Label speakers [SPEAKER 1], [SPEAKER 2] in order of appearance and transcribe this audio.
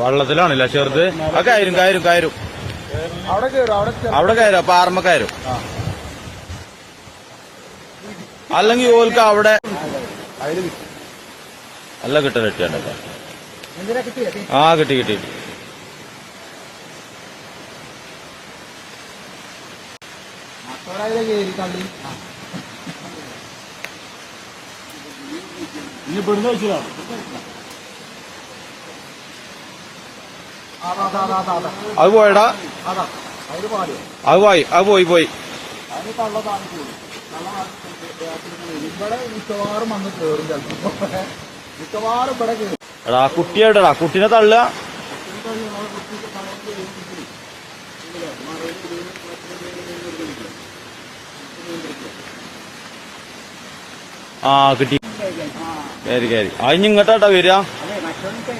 [SPEAKER 1] വെള്ളത്തിലാണല്ലേ ചെറുത്? ആ കയറും കയറും കയറും.
[SPEAKER 2] അവിടെ കയറും അവിടെ കയറും.
[SPEAKER 1] അവിടെ കയറും അല്ലെങ്കിൽ ഓൽക്ക് അവിടെ
[SPEAKER 2] അല്ല കിട്ടും. കിട്ടിയാണ്
[SPEAKER 1] ആ കിട്ടി കിട്ടി
[SPEAKER 3] ഇനി പെടുന്ന വെച്ചില്ല
[SPEAKER 2] അതാ
[SPEAKER 1] പോയടാ.
[SPEAKER 2] അതാ
[SPEAKER 1] പോയി അത് പോയി പോയി. എടാ കുട്ടിയായിട്ടടാ കുട്ടീനെ തള്ളുക. ആ കിട്ടി. കയറി കയറി അതിന് ഇങ്ങോട്ടാട്ടാ വരിക.